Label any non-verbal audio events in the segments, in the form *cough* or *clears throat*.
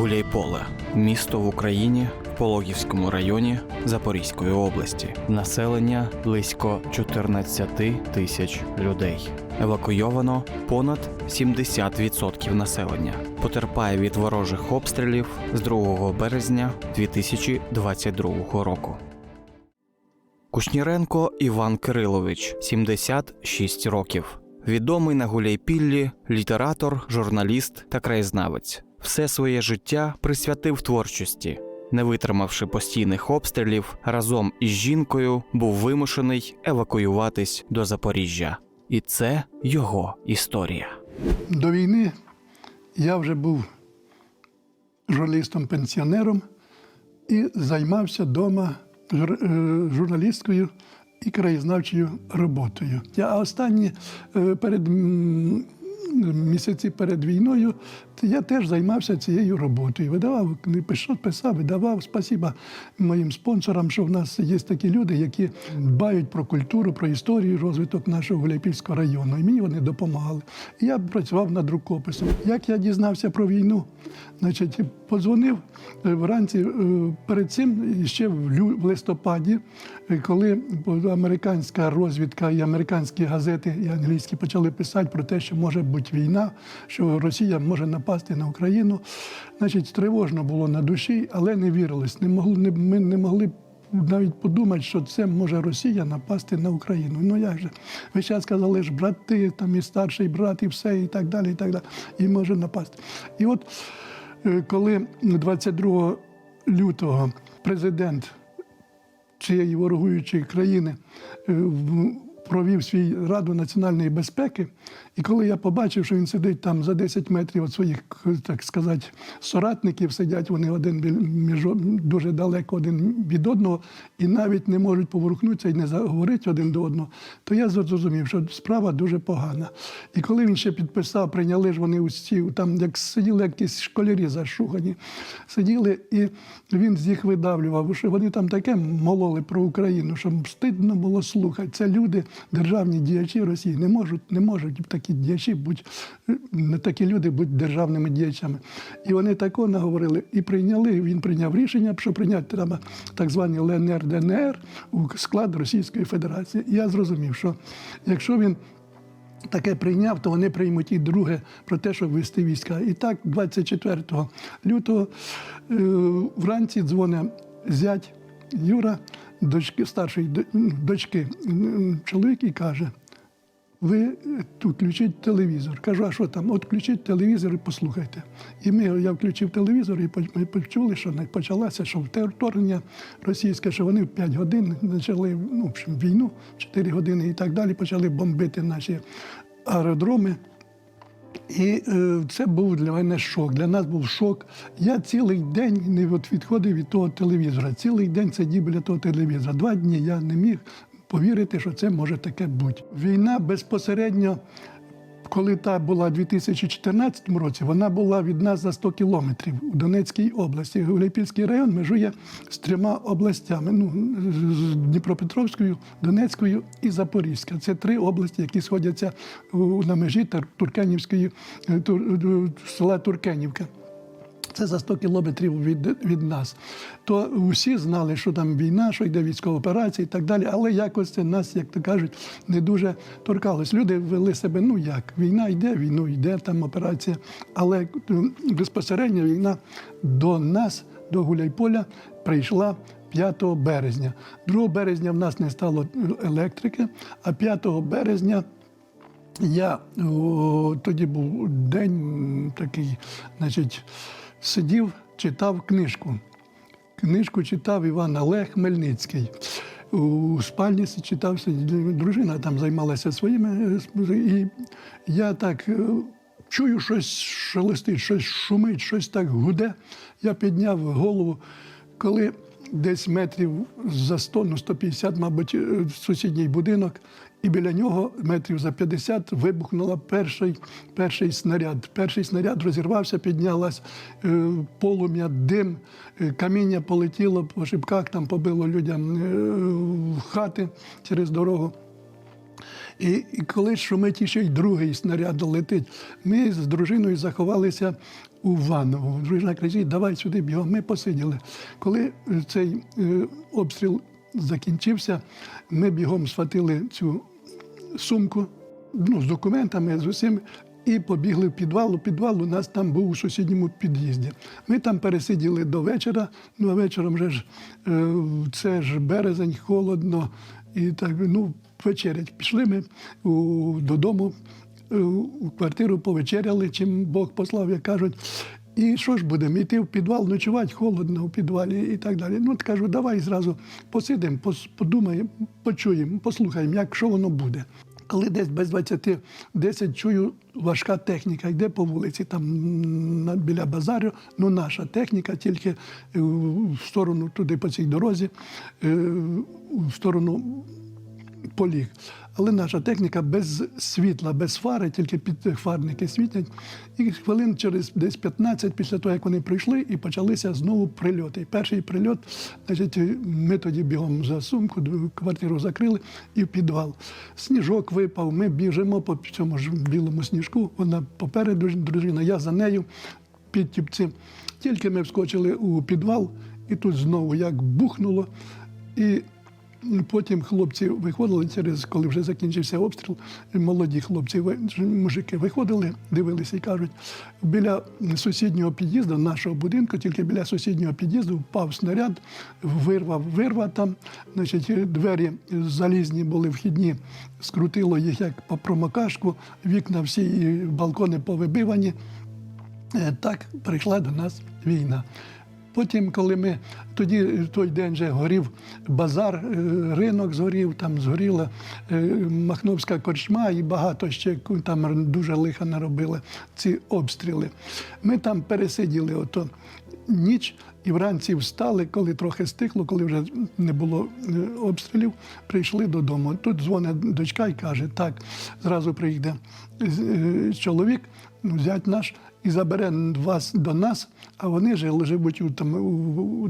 Гуляйполе місто в Україні в Пологівському районі Запорізької області. Населення близько 14 тисяч людей. Евакуйовано понад 70% населення. Потерпає від ворожих обстрілів з 2 березня 2022 року. Кушніренко Іван Кирилович, 76 років. Відомий на Гуляйпіллі, літератор, журналіст та краєзнавець. Все своє життя присвятив творчості. Не витримавши постійних обстрілів, разом із жінкою був вимушений евакуюватись до Запоріжжя. І це його історія. До війни я вже був журналістом-пенсіонером і займався вдома журналісткою і краєзнавчою роботою. А останні е, перед місяці перед війною я теж займався цією роботою. Видавав кни- писав, видавав. Спасіба моїм спонсорам, що в нас є такі люди, які дбають про культуру, про історію, розвиток нашого Гуляйпільського району. І мені вони допомагали. Я працював над рукописом. Як я дізнався про війну, значить, подзвонив е, вранці е, перед цим ще в листопаді, е, коли американська розвідка і американські газети і англійські почали писати про те, що може бути війна, що Росія може напасти на Україну. Значить, тривожно було на душі, але не вірилось. Не могли, не, ми не могли навіть подумати, що це може Росія напасти на Україну. Ну як же? Ви зараз сказали ж брати, там і старший брат, і все, і так далі, і так далі. І може напасти. І от е, коли 22 лютого президент цієї ворогуючої країни е, провів свій Раду національної безпеки. І коли я побачив, що він сидить там за 10 метрів від своїх, так сказати, соратників, сидять вони один між дуже далеко один від одного, і навіть не можуть поворухнутися і не заговорити один до одного, то я зрозумів, що справа дуже погана. І коли він ще підписав, прийняли ж вони усі, там як сиділи якісь школярі зашугані, сиділи, і він з їх видавлював, що вони там таке мололи про Україну, що стидно було слухати. Це люди, державні діячі Росії, не можуть, не можуть такі діячі бути, не такі люди бути державними діячами. І вони тако наговорили і прийняли. Він прийняв рішення, що прийняти треба так звані ЛНР, ДНР у склад Російської Федерації. І я зрозумів, що якщо він таке прийняв, то вони приймуть і друге про те, щоб вести війська. І так, 24 лютого е, вранці дзвонить зять Юра, дочки, старшої дочки, чоловік і каже. Ви тут включіть телевізор. Кажу, а що там? От включіть телевізор і послухайте. І ми, я включив телевізор, і ми почули, що почалося, що вторгнення російське, що вони в 5 годин почали ну, в общем, війну, 4 години і так далі, почали бомбити наші аеродроми. І е, це був для мене шок. Для нас був шок. Я цілий день не відходив від того телевізора. Цілий день сидів біля того телевізора. Два дні я не міг повірити, що це може таке бути. Війна безпосередньо. Коли та була у 2014 році, вона була від нас за 100 кілометрів у Донецькій області. Гуляйпільський район межує з трьома областями: ну, з Дніпропетровською, Донецькою і Запорізька. Це три області, які сходяться на межі Тур- Туркенівської е, е, села Туркенівка. Це за 100 кілометрів від, від нас. То усі знали, що там війна, що йде військова операція і так далі. Але якось це нас, як то кажуть, не дуже торкалось. Люди вели себе, ну як, війна йде, війну йде, там операція. Але е, безпосередньо війна до нас, до Гуляйполя, прийшла 5 березня. 2 березня в нас не стало електрики, а 5 березня. Я о, тоді був день такий, значить, сидів, читав книжку. Книжку читав Іван Олег Хмельницький. У спальні читався, дружина там займалася своїми. е, І я так е, чую, щось шелестить, щось шумить, щось так гуде. Я підняв голову, коли десь метрів за 100, ну 150, мабуть, е, сусідній будинок, і біля нього метрів за 50 вибухнула перший, перший снаряд. Перший снаряд розірвався, піднялась е, полум'я, дим, е, каміння полетіло по шибках, там побило людям е, хати через дорогу. І, і коли шумить ще й другий снаряд летить, ми з дружиною заховалися у ванну. Дружина кричить, давай сюди бігом. Ми посиділи. Коли цей обстріл закінчився, ми бігом схватили цю сумку ну, з документами, з усім. І побігли в підвал. У підвал у нас там був у сусідньому під'їзді. Ми там пересиділи до вечора. Ну а вечором вже ж е, це ж березень, холодно. І так ну, вечерять. Пішли ми у, додому, е, у квартиру повечеряли, чим Бог послав, як кажуть. І що ж будемо? Йти в підвал, ночувати холодно у підвалі і так далі. Ну, от кажу, давай зразу посидимо, подумаємо, почуємо, послухаємо, як що воно буде. Коли десь без 20 10 чую, важка техніка йде по вулиці, там біля базару, ну наша техніка тільки е, в сторону туди по цій дорозі, е, в сторону поліг. Але наша техніка без світла, без фари, тільки підфарники світять. І хвилин через десь 15 після того, як вони прийшли, і почалися знову прильоти. Перший прильот, значить, ми тоді бігом за сумку, квартиру закрили і в підвал. Сніжок випав, ми біжимо по цьому ж білому сніжку. Вона попереду дружина, я за нею підтіпці. Тільки ми вскочили у підвал, і тут знову як бухнуло. І потім хлопці виходили через, коли вже закінчився обстріл, молоді хлопці, мужики виходили, дивилися і кажуть, біля сусіднього під'їзду, нашого будинку, тільки біля сусіднього під'їзду впав снаряд, вирвав вирва там, значить, двері залізні були вхідні, скрутило їх як по промокашку, вікна всі і балкони повибивані. Е, Так прийшла до нас війна. Потім, коли ми тоді той день вже горів базар, е, ринок згорів, там згоріла е, Махновська корчма і багато ще там дуже лиха наробили ці обстріли. Ми там пересиділи ото ніч і вранці встали, коли трохи стихло, коли вже не було е, обстрілів, прийшли додому. Тут дзвонить дочка і каже: так, зразу прийде чоловік, ну, зять наш, і забере вас до нас, а вони жили, живуть там,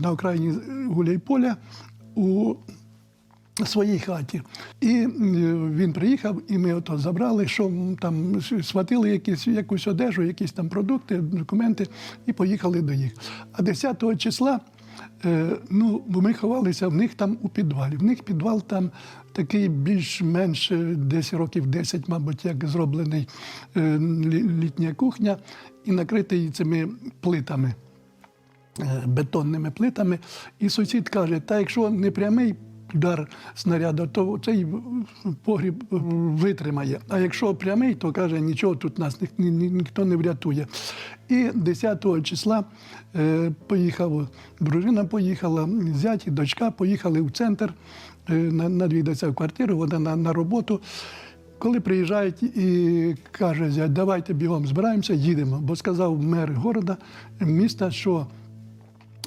на окраїні Гуляйполя у своїй хаті. І е, він приїхав, і ми ото забрали, що там схватили якісь, якусь одежу, якісь там продукти, документи, і поїхали до їх. А 10 числа. е, Ну, ми ховалися в них там у підвалі. В них підвал там такий більш-менш е, десь років 10, мабуть, як зроблений літня кухня і накритий цими плитами е, бетонними плитами. І сусід каже: та якщо не прямий удар снаряду, то цей погріб витримає. А якщо прямий, то каже, нічого тут нас ні, ні- ні- ніхто не врятує. І 10 числа е, поїхав, дружина поїхала, зять і дочка поїхали в центр, е, на- навідатися в квартиру, вона на, на роботу. Коли приїжджають і каже, давайте бігом збираємося, їдемо. Бо сказав мер города, міста, що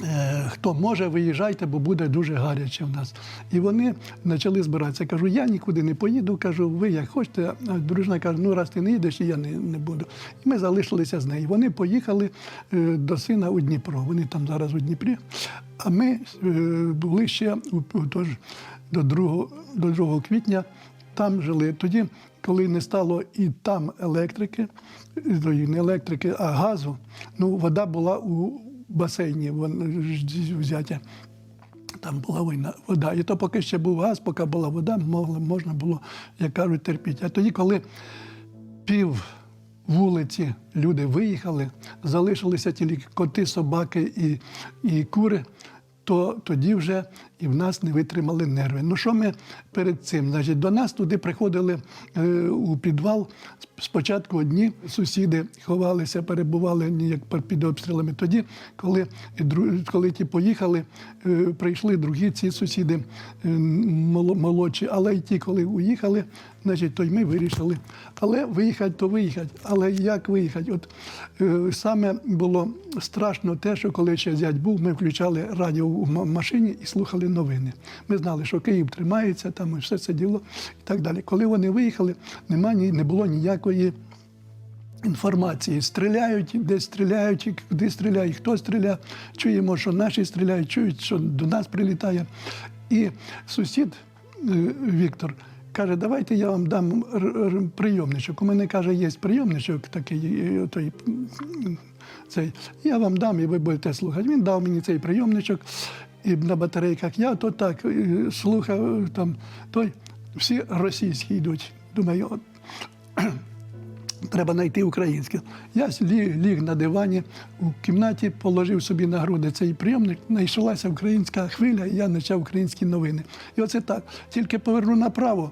е, хто може, виїжджайте, бо буде дуже гаряче в нас. І вони почали збиратися. Кажу, я нікуди не поїду. Кажу, ви як хочете. А дружина каже, ну раз ти не їдеш, я не, не буду. І ми залишилися з нею. Вони поїхали е, до сина у Дніпро. Вони там зараз у Дніпрі. А ми е, були ще до 2, до 2 квітня там жили. Тоді, коли не стало і там електрики, не електрики, а газу, ну вода була у басейні вон, взяття. Там була війна, вода. І то поки ще був газ, поки була вода, можна було, як кажуть, терпіти. А тоді, коли пів вулиці люди виїхали, залишилися тільки коти, собаки і, і кури, то тоді вже і в нас не витримали нерви. Ну що ми перед цим? Значить, до нас туди приходили е, у підвал. Спочатку одні сусіди ховалися, перебували ніяк під обстрілами. Тоді, коли, коли ті поїхали, е, прийшли другі ці сусіди е, молодші, але й ті, коли уїхали, значить, то й ми вирішили. Але виїхати, то виїхати. Але як виїхати? От е, саме було страшно те, що коли ще зять був, ми включали радіо в машині і слухали новини. Ми знали, що Київ тримається, там і все це діло і так далі. Коли вони виїхали, нема, не було ніякої. Інформації стріляють, десь стріляють, куди стріляють, хто стріляє. Чуємо, що наші стріляють, чують, що до нас прилітає. І сусід е, Віктор каже: давайте я вам дам прийомничок. У мене каже, є прийомничок такий, е, той цей. Я вам дам, і ви будете слухати. Він дав мені цей прийомничок і на батарейках. Я то так слухав там той. Всі російські йдуть. Думаю, от, *clears throat* треба знайти українське. Я ліг, ліг на дивані у кімнаті, положив собі на груди цей прийомник, знайшлася українська хвиля, і я почав українські новини. І оце так. Тільки поверну направо,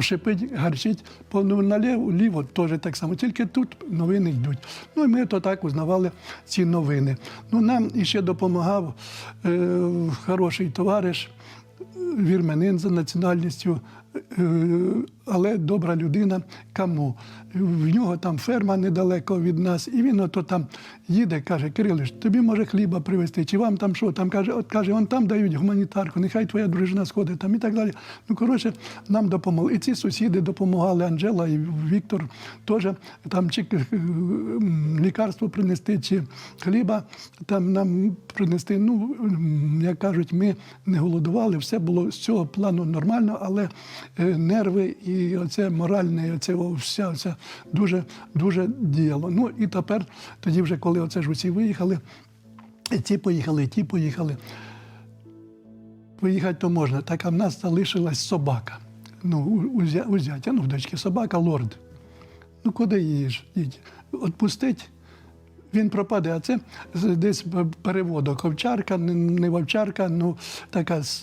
шипить, гарчить, поверну наліво, ліво теж так само. Тільки тут новини йдуть. Ну і ми то так узнавали ці новини. Ну, нам іще допомагав е, хороший товариш вірменин за національністю, е, але добра людина Каму. В нього там ферма недалеко від нас, і він ото там їде, каже, Кирилиш, тобі може хліба привезти, чи вам там що? Там каже, от каже, вон там дають гуманітарку, нехай твоя дружина сходить там і так далі. Ну, коротше, нам допомогли. І ці сусіди допомагали, Анжела і Віктор теж там чи е, лікарство принести, чи хліба там нам принести. Ну, як кажуть, ми не голодували, все було з цього плану нормально, але е, нерви і оце моральне, і оце вся оця дуже дуже діяло. Ну і тепер, тоді вже коли оце ж усі виїхали, і ті поїхали, і ті поїхали. Виїхати то можна. Так а в нас залишилась собака. Ну, у, у, ну, в дочки собака, лорд. Ну, куди її ж? Отпустить, він пропаде. А це десь переводок. Овчарка, не вовчарка, ну така з,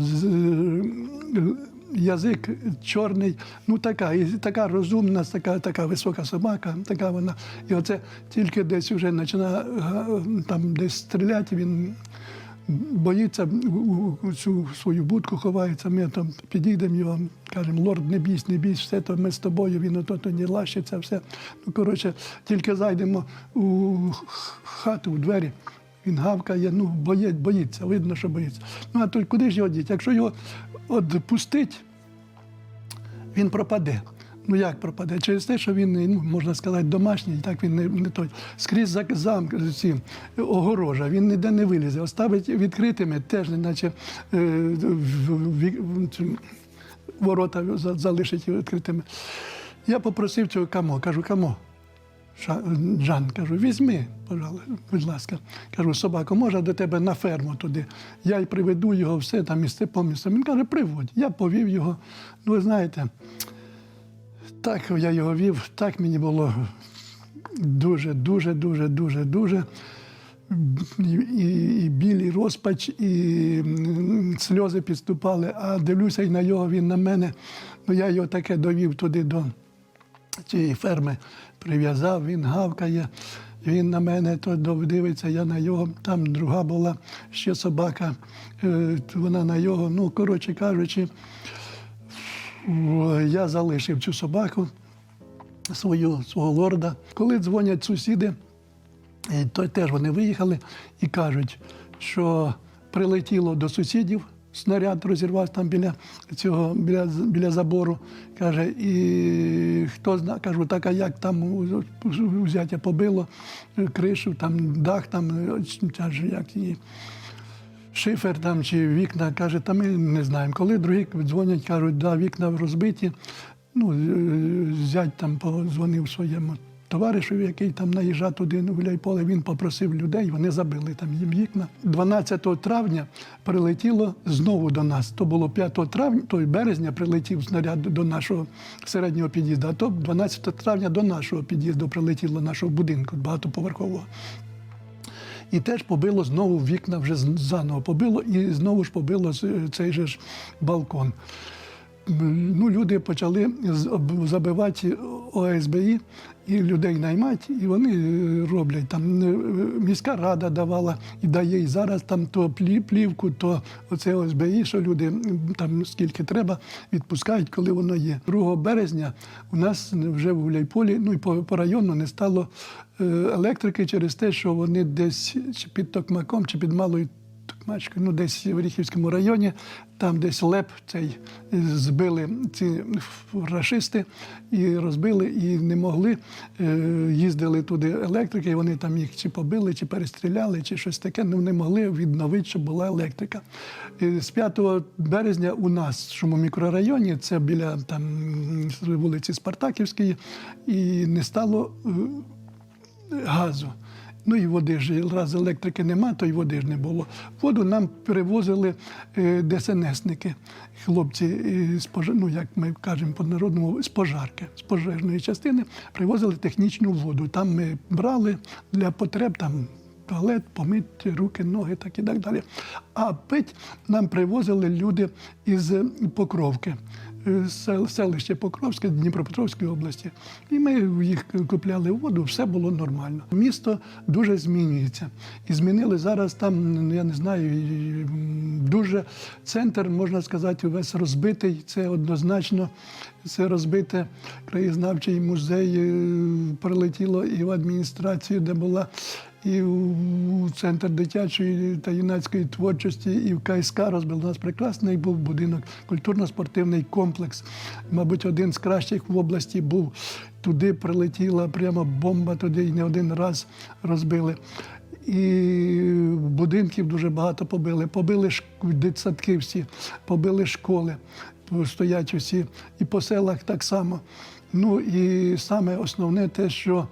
з, язик чорний, ну така, і така розумна, така, така висока собака, така вона. І оце тільки десь вже починає там десь стріляти, він боїться у- цю свою будку ховається. Ми там підійдемо його, кажемо, лорд, не бійся, не бійся, все то ми з тобою, він ото тоді лащиться, все. Ну, коротше, тільки зайдемо у хату, у двері. Він гавкає, ну, боє, боїться, видно, що боїться. Ну, а то куди ж його діти? Якщо його от пустить, він пропаде. Ну як пропаде? Через те, що він, ну, можна сказати, домашній, так він не, не той. Скрізь за замк, ці, огорожа, він ніде не вилізе. Оставить відкритими, теж неначе е, ворота залишить відкритими. Я попросив цього камо, кажу, камо. Жан, кажу, візьми, будь ласка. Кажу, собаку, може до тебе на ферму туди. Я й приведу його, все там місце по місцю. Він каже, приводь. Я повів його. Ну, ви знаєте, так я його вів, так мені було дуже, дуже, дуже, дуже, дуже. І, і, і біль, розпач, і сльози підступали, а дивлюся і на його, він на мене. Ну, я його таке довів туди до цієї ферми, прив'язав, він гавкає. Він на мене то дивиться, я на його. Там друга була ще собака, е, вона на його. Ну, коротше кажучи, я залишив цю собаку, свою, свого лорда. Коли дзвонять сусіди, е, то теж вони виїхали і кажуть, що прилетіло до сусідів. Снаряд розірвався там біля цього, біля, біля забору. Каже, і хто зна, кажу, так, а як там взяття побило кришу, там дах, там каже, як її шифер там чи вікна. Каже, та ми не знаємо. Коли другі дзвонять, кажуть, да, вікна розбиті. Ну, е, зять там подзвонив своєму товаришу, який там наїжджав туди ну, в Гуляйполе, він попросив людей, вони забили там їм вікна. 12 травня прилетіло знову до нас. То було 5 травня, то березня прилетів снаряд до нашого середнього під'їзду, а то 12 травня до нашого під'їзду прилетіло нашого будинку багатоповерхового. І теж побило знову вікна, вже заново побило, і знову ж побило цей же ж балкон. Ну, люди почали забивати ОСБІ і людей наймати, і вони е, роблять там. е, Міська рада давала і дає і зараз там то плівку, то оце ОСБІ, що люди там скільки треба, відпускають, коли воно є. 2 березня у нас вже в Гуляйполі, ну і по, по району не стало е, електрики через те, що вони десь чи під Токмаком, чи під Малою Токмачкою, ну десь в Оріхівському районі, там десь леп цей е, збили ці рашисти і розбили, і не могли. Е, Їздили туди електрики, і вони там їх чи побили, чи перестріляли, чи щось таке. Ну не могли відновити, щоб була електрика. І з 5 березня у нас, в цьому мікрорайоні, це біля там вулиці Спартаківської, і не стало. е, газу. Ну і води ж, раз електрики нема, то й води ж не було. Воду нам перевозили е, ДСНСники, хлопці, е, з ну, як ми кажемо по-народному, з пожарки, з пожежної частини привозили технічну воду. Там ми брали для потреб там. Туалет, помити руки, ноги, так і так далі. А пить нам привозили люди із Покровки, селище Покровське Дніпропетровської області. І ми їх купляли воду, все було нормально. Місто дуже змінюється. І змінили зараз там, я не знаю, дуже центр, можна сказати, весь розбитий. Це однозначно. Це розбите краєзнавчий музей е, прилетіло і в адміністрацію, де була і у центр дитячої та юнацької творчості, і в КСК розбив. Нас прекрасний був будинок, культурно-спортивний комплекс. Мабуть, один з кращих в області був. Туди прилетіла прямо бомба, туди і не один раз розбили. І будинків дуже багато побили. Побили дитсадки всі, побили школи, стоять усі, і по селах так само. Ну і саме основне те, що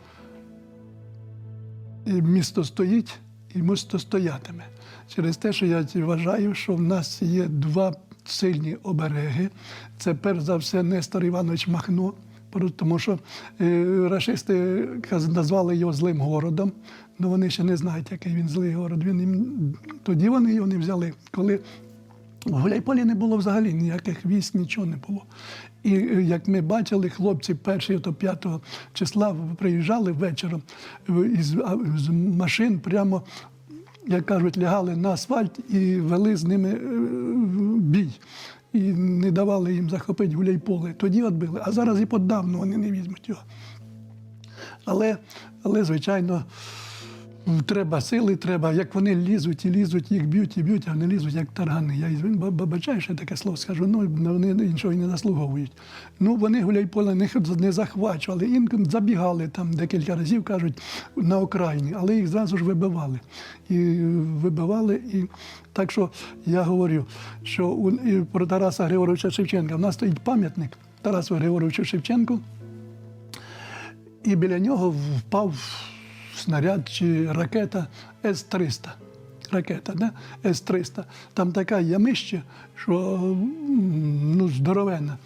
місто стоїть, і місто стоятиме. Через те, що я вважаю, що в нас є два сильні обереги. Це перш за все Нестор Іванович Махно, тому що е, рашисти назвали його злим городом. але вони ще не знають, який він злий город. Він їм- тоді вони його не взяли, коли в Гуляйполі не було взагалі ніяких військ, нічого не було. І е, як ми бачили, хлопці 1 то 5 числа приїжджали вечором е, із з машин прямо. Як кажуть, лягали на асфальт і вели з ними е, бій. І не давали їм захопити гуляйполе. Тоді відбили. А зараз і подавно вони не візьмуть його. Але, але звичайно, треба сили, треба, як вони лізуть і лізуть, їх б'ють і б'ють, а вони лізуть як таргани. Я бабачаю, що таке слово скажу, ну вони іншого і не заслуговують. Ну вони гуляйполе не, не захвачували, інколи забігали там декілька разів, кажуть, на окраїні, але їх зразу ж вибивали. І вибивали. І так що я говорю, що у, про Тараса Григоровича Шевченка. У нас стоїть пам'ятник Тарасу Григоровичу Шевченку. І біля нього впав снаряд чи ракета С-300. Ракета, да? С-300. Там така ямище, що ну, здоровенна.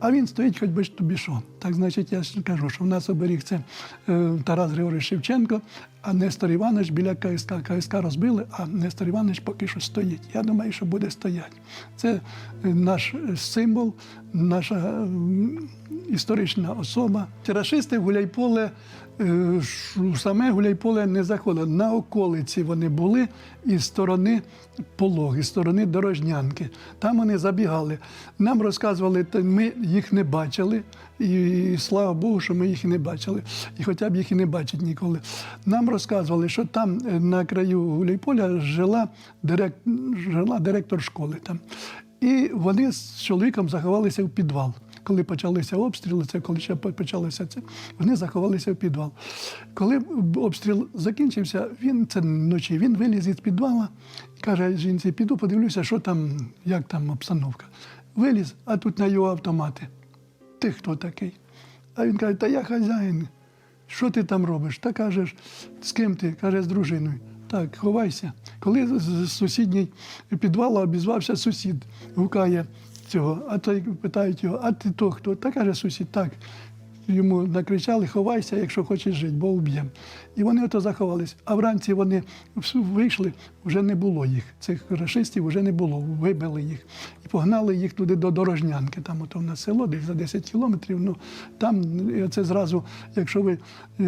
А він стоїть, хоч би ж тобі що. Так значить, я ж кажу, що в нас оберіг це е, Тарас Григорович Шевченко, а Нестор Іванович біля КСК. КСК розбили, а Нестор Іванович поки що стоїть. Я думаю, що буде стояти. Це е, наш символ, наша м, історична особа. Рашисти в Гуляйполе, е, саме Гуляйполе не заходили. На околиці вони були із сторони Пологи, з сторони Дорожнянки. Там вони забігали. Нам розказували, ми їх не бачили. І слава Богу, що ми їх не бачили. І хоча б їх і не бачать ніколи. Нам розказували, що там е, на краю Гуляйполя жила, дирек... жила директор школи там. І вони з чоловіком заховалися в підвал. Коли почалися обстріли, це коли ще почалося це, вони заховалися в підвал. Коли обстріл закінчився, він це вночі, він виліз із підвала і каже жінці, піду подивлюся, що там, як там обстановка. Виліз, а тут на його автомати. Ти хто такий? А він каже, та я хазяїн. Що ти там робиш? Та кажеш, з ким ти? Каже, з дружиною. Так, ховайся. Коли з- сусідній підвалу обізвався сусід, гукає цього, а той питають його, а ти то хто? Та каже сусід, так. Йому накричали, ховайся, якщо хочеш жити, бо вб'ємо. І вони ото заховались. А вранці вони вийшли, вже не було їх. Цих рашистів вже не було, вибили їх. І погнали їх туди до Дорожнянки. Там ото в нас село, десь за 10 кілометрів. Ну, там це зразу, якщо ви е,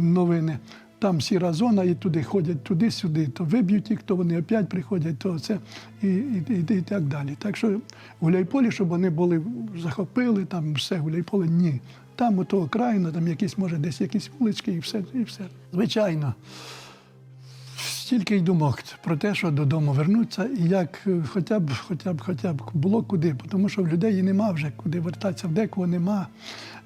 новини, там сіра зона, і туди ходять туди-сюди, то виб'ють їх, то вони опять приходять, то це і, і, і, і так далі. Так що Гуляйполі, щоб вони були, захопили, там все Гуляйполе, ні. Там ото окраїна, там якісь, може, десь якісь вулички і все, і все. Звичайно. Стільки й думок про те, що додому вернуться, і як е, хоча б, хоча б, хоча б було куди, тому що в людей і нема вже куди вертатися, в декого нема.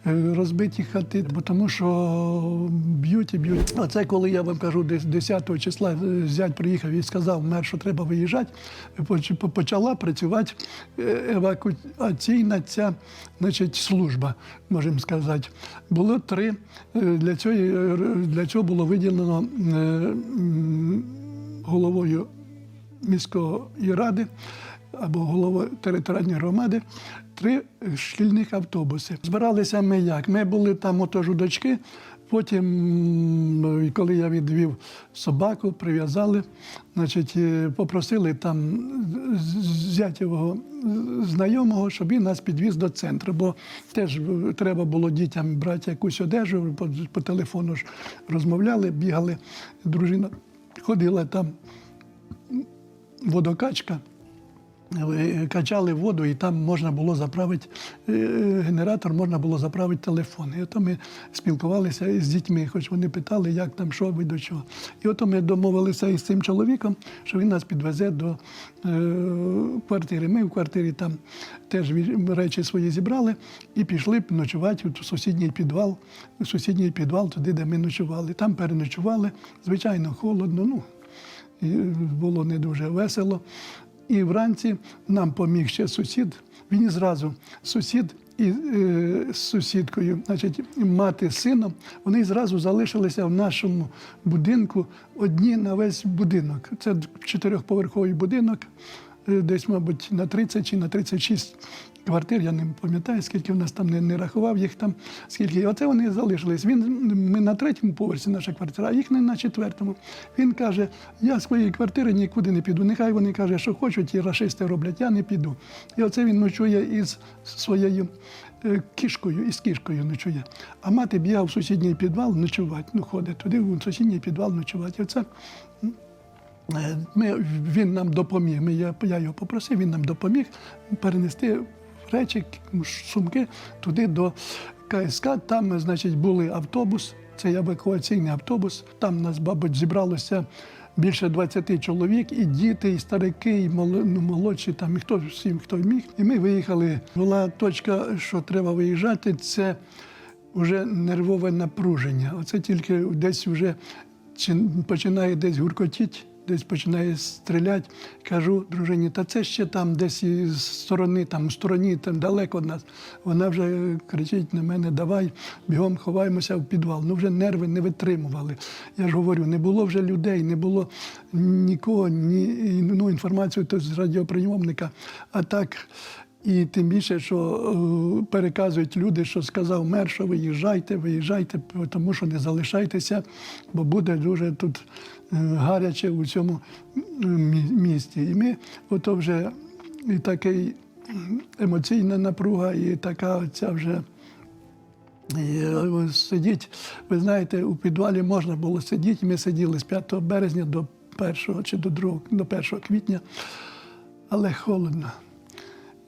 Е, розбиті хати, бо тому що б'ють і б'ють. А це коли я вам кажу, десь 10 числа е, зять приїхав і сказав мер, що треба виїжджати, почала працювати е, евакуаційна ця значить, служба, можемо сказати. Було три. Для цього, для цього було виділено головою міської ради або головою територіальної громади три шкільних автобуси. Збиралися ми як? Ми були там отож у дочки. Потім, коли я відвів собаку, прив'язали, значить, е, попросили там зятєвого знайомого, щоб він нас підвіз до центру, бо теж е, треба було дітям брати якусь одежу, по, по телефону ж розмовляли, бігали. Дружина ходила там водокачка. Е, Качали воду, і там можна було заправити е, генератор, можна було заправити телефон. І ото ми спілкувалися з дітьми, хоч вони питали, як там, що ви до чого. І ото ми домовилися із цим чоловіком, що він нас підвезе до е, квартири. Ми в квартирі там теж речі свої зібрали і пішли ночувати в сусідній підвал, в сусідній підвал, туди, де ми ночували. Там переночували, звичайно, холодно. Ну, було не дуже весело. І вранці нам поміг ще сусід. Він зразу сусід і е, сусідкою, значить, мати з сином, вони зразу залишилися в нашому будинку одні на весь будинок. Це чотирьохповерховий будинок, е, десь, мабуть, на 30 чи на 36 квартир. Я не пам'ятаю, скільки в нас там не, не рахував їх там, скільки. Оце вони залишились. Він, ми на третьому поверсі наша квартира, а їх не на четвертому. Він каже: я з своєї квартири нікуди не піду. Нехай вони каже, що хочуть, і рашисти роблять, я не піду. І оце він ночує із своєю е, кішкою, із кішкою ночує. А мати б'є в сусідній підвал ночувати. Ну, ходить туди, в сусідній підвал ночувати. І Е, Ми, він нам допоміг. Ми, я, я його попросив, він нам допоміг перенести речі, сумки туди до КСК. Там, значить, були автобус, це евакуаційний автобус. Там нас, мабуть, зібралося більше 20 чоловік, і діти, і старики, і ну, молодші, там, і хто всім, хто міг. І ми виїхали. Була точка, що треба виїжджати. Це вже нервове напруження. Оце тільки десь вже починає десь гуркотіти, десь починає стріляти. Кажу дружині, та це ще там, десь із сторони, там в стороні, там далеко від нас. Вона вже кричить на мене, давай, бігом ховаємося в підвал. Ну вже нерви не витримували. Я ж говорю, не було вже людей, не було нікого, ні ну, інформацію то з радіоприйомника. А так. І тим більше, що е, переказують люди, що сказав мер, що виїжджайте, виїжджайте, тому що не залишайтеся, бо буде дуже тут е, гаряче у цьому мі- місті. І ми ото вже і такий емоційна напруга, і така ця вже. Е, Сидіть, ви знаєте, у підвалі можна було сидіти. Ми сиділи з 5 березня до 1 чи до 2, до 1 квітня, але холодно.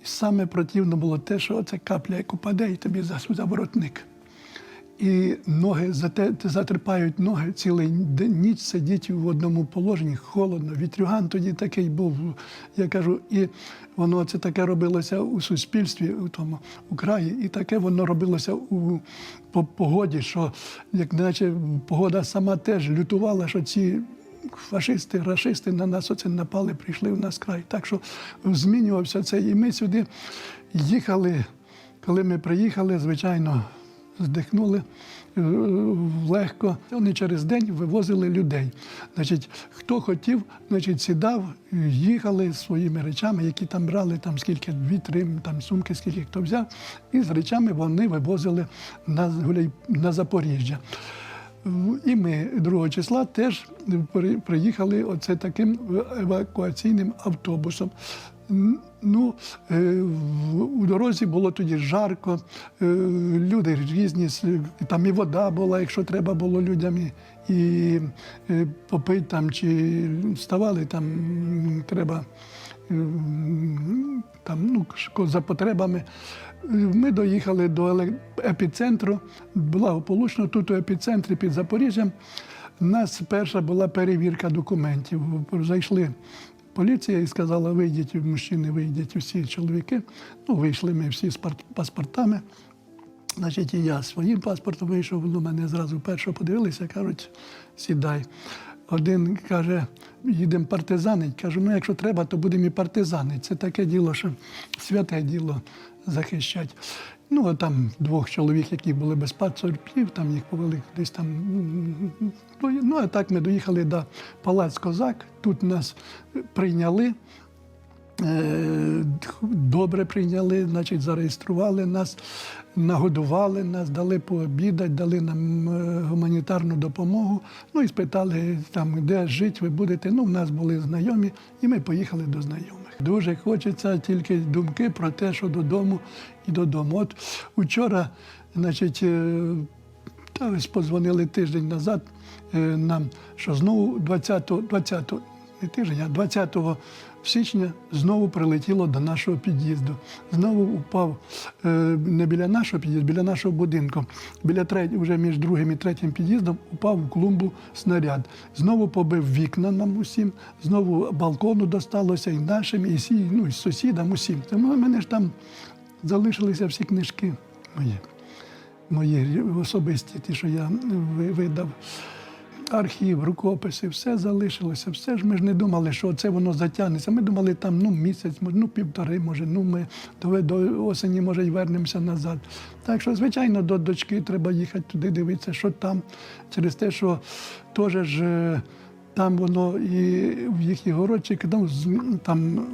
І саме противно було те, що оця капля, як упаде, і тобі за, за воротник. І ноги зате, затерпають ноги цілий ніч сидіть в одному положенні, холодно. Вітрюган тоді такий був, я кажу, і воно це таке робилося у суспільстві, у тому у краї, і таке воно робилося у по погоді, що як наче погода сама теж лютувала, що ці фашисти, рашисти на нас оце напали, прийшли в нас край. Так що змінювався це. І ми сюди їхали. Коли ми приїхали, звичайно, здихнули е, легко. Вони через день вивозили людей. Значить, хто хотів, значить, сідав, їхали своїми речами, які там брали, там скільки дві-три там сумки, скільки хто взяв, і з речами вони вивозили на, на Запоріжжя. І ми 2 числа теж приїхали оце таким евакуаційним автобусом. Ну, е, у дорозі було тоді жарко, е, люди різні, там і вода була, якщо треба було людям, і, е, попити там, чи вставали, там треба там, ну, за потребами. Ми доїхали до епіцентру, благополучно тут у епіцентрі під Запоріжжям. У нас перша була перевірка документів. Зайшли поліція і сказала, вийдіть, мужчини, вийдіть усі чоловіки. Ну, вийшли ми всі з паспортами. Значить, і я своїм паспортом вийшов, ну, мене зразу першого подивилися, кажуть, сідай. Один каже, їдемо партизанить. Кажу, ну якщо треба, то будемо і партизанить. Це таке діло, що святе діло захищать. Ну, а там двох чоловік, які були без паспортів, там їх повели десь там. Ну, а так ми доїхали до Палац Козак. Тут нас прийняли. Е, добре прийняли, значить, зареєстрували нас, нагодували нас, дали пообідати, дали нам е, гуманітарну допомогу. Ну і спитали, там, де жити ви будете. Ну, в нас були знайомі, і ми поїхали до знайомих. Дуже хочеться тільки думки про те, що додому і додому. От учора, значить, е, та ось позвонили тиждень назад е, нам, що знову 20, 20 не тиждень, а 20 січня знову прилетіло до нашого під'їзду. Знову упав е, не біля нашого під'їзду, біля нашого будинку. Біля треть, вже між другим і третім під'їздом упав в клумбу снаряд. Знову побив вікна нам усім, знову балкону досталося і нашим, і всі, ну, і сусідам усім. Тому в мене ж там залишилися всі книжки мої мої особисті, ті, що я видав. Архів, рукописи, все залишилося. Все ж ми ж не думали, що це воно затягнеться. Ми думали, там ну місяць, ну півтори, може, ну ми до, до осені, може, й вернемося назад. Так що, звичайно, до дочки треба їхати туди, дивитися, що там, через те, що теж ж. Е, Там воно і в їхній городчик, там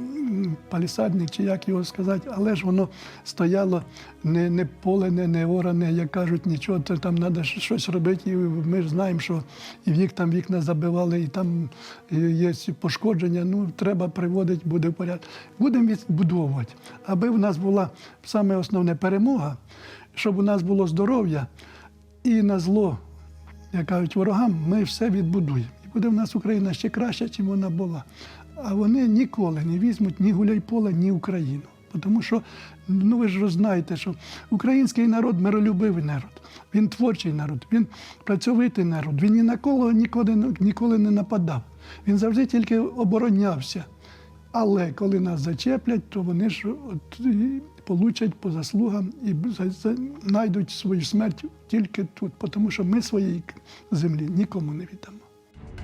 палісадник, чи як його сказати, але ж воно стояло не, не поле, не, не оране, як кажуть, нічого, то там треба щось робити. І ми ж знаємо, що і в їх там вікна забивали, і там є пошкодження. Ну, треба приводити, буде в порядок. Будемо відбудовувати. Аби в нас була саме основне перемога, щоб у нас було здоров'я і на зло як кажуть, ворогам ми все відбудуємо. Буде в нас Україна ще краща, ніж вона була. А вони ніколи не візьмуть ні Гуляйпола, ні Україну. Тому що, ну ви ж знаєте, що український народ миролюбивий народ, він творчий народ, він працьовитий народ, він ні на кого ніколи, ніколи не нападав. Він завжди тільки оборонявся. Але коли нас зачеплять, то вони ж от, получать по заслугам і знайдуть свою смерть тільки тут, тому що ми своєї землі нікому не віддамо.